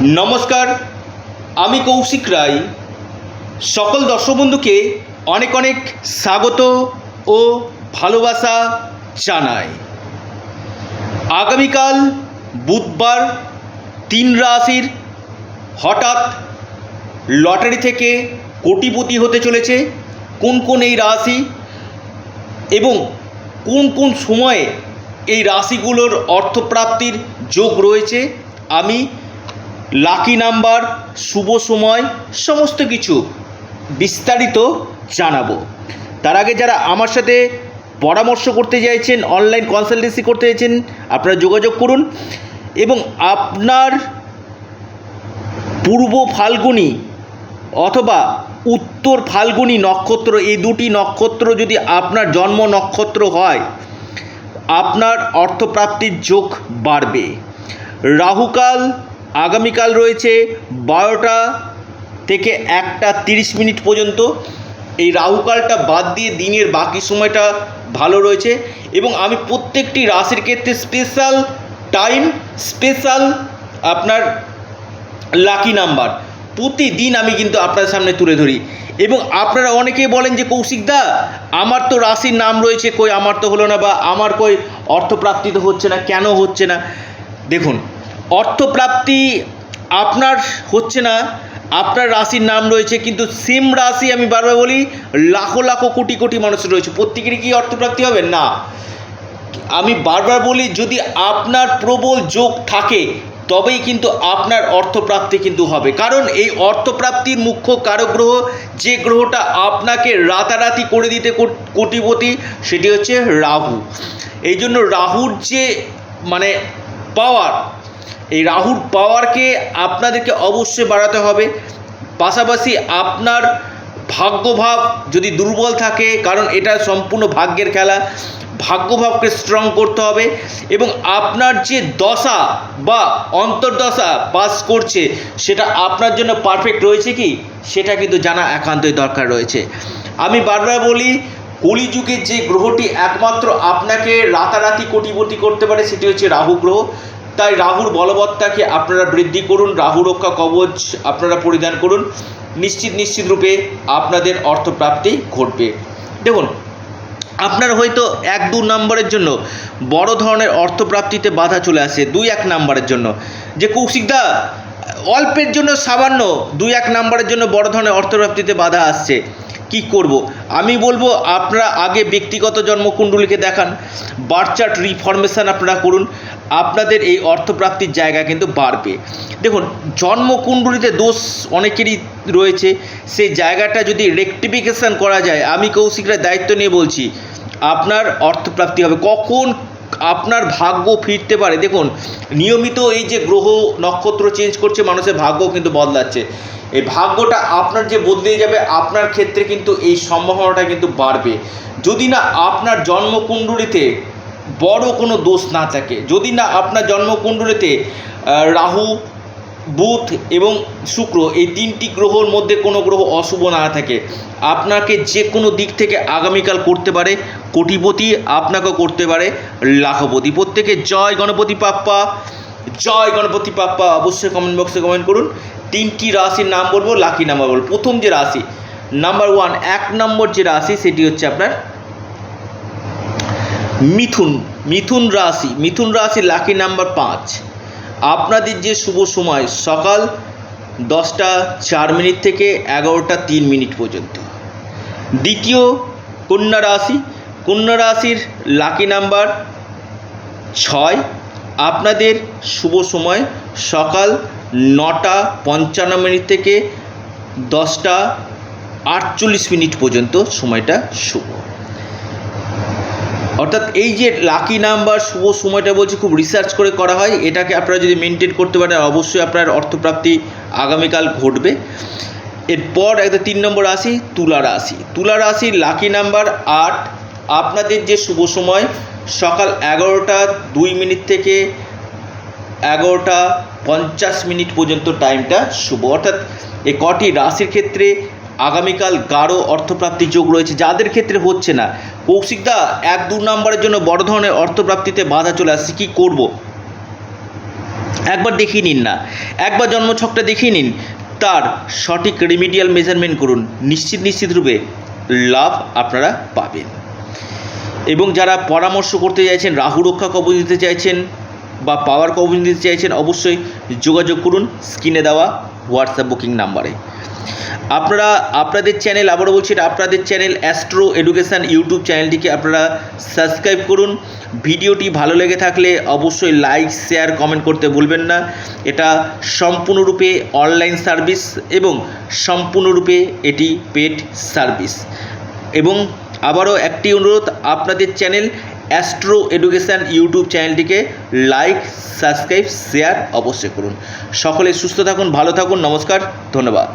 নমস্কার, আমি কৌশিক রায়। সকল দর্শক বন্ধুকে অনেক অনেক স্বাগত ও ভালোবাসা জানাই। আগামীকাল বুধবার তিন রাশির হঠাৎ লটারি থেকে কোটিপতি হতে চলেছে। কোন কোন এই রাশি এবং কোন কোন সময়ে এই রাশিগুলোর অর্থপ্রাপ্তির যোগ রয়েছে, আমি লাকি নাম্বার, শুভ সময়, সমস্ত কিছু বিস্তারিত জানাব। তার আগে যারা আমার সাথে পরামর্শ করতে চাইছেন অনলাইন কনসালটেন্সি করতে চাইছেন, আপনারা যোগাযোগ করুন এবং আপনার পূর্ব ফাল্গুনি অথবা উত্তর ফাল্গুনি নক্ষত্র, এই দুটি নক্ষত্র যদি আপনার জন্ম নক্ষত্র হয়, আপনার অর্থপ্রাপ্তির যোগ বাড়বে। রাহুকাল আগামীকাল রয়েছে বারোটা থেকে একটা তিরিশ মিনিট পর্যন্ত। এই রাহুকালটা বাদ দিয়ে দিনের বাকি সময়টা ভালো রয়েছে এবং আমি প্রত্যেকটি রাশির ক্ষেত্রে স্পেশাল টাইম স্পেশাল আপনার লাকি নাম্বার প্রতিদিন আমি কিন্তু আপনার সামনে তুলে ধরি। এবং আপনারা অনেকেই বলেন যে কৌশিকদা আমার তো রাশির নাম রয়েছে, কই আমার তো হলো না বা আমার কই অর্থপ্রাপ্তি তো হচ্ছে না, কেন হচ্ছে না? দেখুন অর্থপ্রাপ্তি আপনার হচ্ছে না, আপনার রাশির নাম রয়েছে, কিন্তু সেম রাশি আমি বারবার বলি, লাখো লাখো কোটি কোটি মানুষ রয়েছে। প্রত্যেকেরই কি অর্থপ্রাপ্তি হবে? না। আমি বারবার বলি, যদি আপনার প্রবল যোগ থাকে, তবেই কিন্তু আপনার অর্থপ্রাপ্তি কিন্তু হবে। কারণ এই অর্থপ্রাপ্তির মুখ্য কারক গ্রহ, যে গ্রহটা আপনাকে রাতারাতি করে দিতে কোট- কোটিপতি, সেটি হচ্ছে রাহু। এই জন্য রাহুর যে মানে পাওয়ার এই রাহুর পাওয়ারকে আপনাদেরকে অবশ্যই বাড়াতে হবে। পাশাপাশি আপনার ভাগ্যভাব যদি দুর্বল থাকে, কারণ এটা সম্পূর্ণ ভাগ্যের খেলা, ভাগ্যভাবকে স্ট্রং করতে হবে এবং আপনার যে দশা বা অন্তর্দশা পাস করছে, সেটা আপনার জন্য পারফেক্ট রয়েছে কি? সেটা কিন্তু জানা একান্তই দরকার রয়েছে। আমি বারবার বলি, কলিযুগের যে গ্রহটি একমাত্র আপনাকে রাতারাতি কোটিপতি করতে পারে, সেটি হচ্ছে রাহু গ্রহ। তাই রাহুর বলবত্তাকে আপনারা বৃদ্ধি করুন, রাহু রক্ষা কবচ আপনারা পরিধান করুন। নিশ্চিত নিশ্চিত রূপে আপনাদের অর্থপ্রাপ্তি ঘটবে। দেখুন, আপনার হয়তো এক দু নম্বরের জন্য বড় ধরনের অর্থপ্রাপ্তিতে বাধা চলে আসে দুই এক নম্বরের জন্য। যে কৌশিকদা অল্পের জন্য সামান্য দুই এক নম্বরের জন্য বড় ধরনের অর্থপ্রাপ্তিতে বাধা আসছে। কি করব? আমি বলব, আপনারা আগে ব্যক্তিগত জন্মকুণ্ডলীকে দেখান, বার্থ চার্ট রিফরমেশান আপনারা করুন। আপনাদের এই অর্থপ্রাপ্তির জায়গা কিন্তু বাড়বে। দেখুন, জন্মকুণ্ডলীতে দোষ অনেকেরই রয়েছে। সেই জায়গাটা যদি রেকটিফিকেশান করা যায়, আমি কৌশিকরা দায়িত্ব নিয়ে বলছি, আপনার অর্থপ্রাপ্তি হবে। কখন আপনার ভাগ্য ফিরতে পারে? দেখুন, নিয়মিত এই যে গ্রহ নক্ষত্র চেঞ্জ করছে, মানুষের ভাগ্য কিন্তু বদলাচ্ছে। এই ভাগ্যটা আপনার যে বদলে যাবে, আপনার ক্ষেত্রে কিন্তু এই সম্ভাবনাটা কিন্তু বাড়বে। যদি না আপনার জন্মকুণ্ডলীতে বড় কোনো দোষ না থাকে। যদি না আপনার জন্মকুণ্ডলীতে রাহু, বুধ এবং শুক্র এই তিনটি গ্রহর মধ্যে কোনো গ্রহ অশুভ না থাকে। আপনাকে যে কোনো দিক থেকে আগামীকাল করতে পারে, কোটিপতি আপনাকেও করতে পারে, লাখপতি। প্রত্যেকে জয় গণপতি পাপ্পা, জয় গণপতি পাপ্পা। অবশ্যই কমেন্ট বক্সে কমেন্ট করুন। তিনটি রাশির নাম বলব লাকি নাম্বার বলব। প্রথম যে রাশি নাম্বার ওয়ান এক নম্বর যে রাশি, সেটি হচ্ছে আপনার মিথুন মিথুন রাশি মিথুন রাশি লাকি নাম্বার পাঁচ। আপনাদের যে শুভ সময়, সকাল দশটা চার মিনিট থেকে এগারোটা তিন মিনিট পর্যন্ত। দ্বিতীয় কন্যা রাশি, কন্যা রাশির লাকি নাম্বার ছয়। আপনাদের শুভ সময়, সকাল নটা পঞ্চান্ন মিনিট থেকে দশটা আটচল্লিশ মিনিট পর্যন্ত সময়টা শুভ। অর্থাৎ এই যে লাকি নাম্বার শুভ সময়টা বলছি, খুব রিসার্চ করে করা হয়। এটাকে আপনারা যদি মেনটেন করতে পারেন, অবশ্যই আপনার অর্থপ্রাপ্তি আগামীকাল ঘটবে। এরপর একটা তিন নম্বর রাশি, তুলা রাশি। তুলা রাশির লাকি নাম্বার আট। আপনাদের যে শুভ সময়, সকাল এগারোটা দুই মিনিট থেকে এগারোটা পঞ্চাশ মিনিট পর্যন্ত টাইমটা শুভ। অর্থাৎ এই কটি রাশির ক্ষেত্রে আগামীকাল গাঢ় অর্থপ্রাপ্তির যোগ রয়েছে, যাদের ক্ষেত্রে হচ্ছে না। কৌশিকদা এক দু নম্বরের জন্য বড় ধরনের অর্থপ্রাপ্তিতে বাধা চলে আসছে, কী করব? একবার দেখিয়ে নিন না। একবার জন্মছকটা দেখিয়ে নিন। তার সঠিক রেমিডিয়াল মেজারমেন্ট করুন। নিশ্চিত নিশ্চিত রূপে লাভ আপনারা পাবেন। এবং যারা পরামর্শ করতে চাইছেন, রাহু রক্ষা কবচ দিতে চাইছেন বা পাওয়ার কবচ দিতে চাইছেন, অবশ্যই যোগাযোগ করুন স্ক্রিনে দেওয়া হোয়াটসঅ্যাপ বুকিং নাম্বারে আপনারা, আপনাদের চ্যানেল আবারও বলছি এটা আপনাদের চ্যানেল অ্যাস্ট্রো এডুকেশান ইউটিউব চ্যানেলটিকে আপনারা সাবস্ক্রাইব করুন। ভিডিওটি ভালো লেগে থাকলে অবশ্যই লাইক শেয়ার কমেন্ট করতে ভুলবেন না। এটা সম্পূর্ণরূপে অনলাইন সার্ভিস এবং সম্পূর্ণরূপে এটি পেড সার্ভিস এবং আবারও একটি অনুরোধ, আপনাদের চ্যানেল অ্যাস্ট্রো এডুকেশান ইউটিউব চ্যানেলটিকে লাইক সাবস্ক্রাইব শেয়ার অবশ্যই করুন। সকলে সুস্থ থাকুন, ভালো থাকুন, নমস্কার, ধন্যবাদ।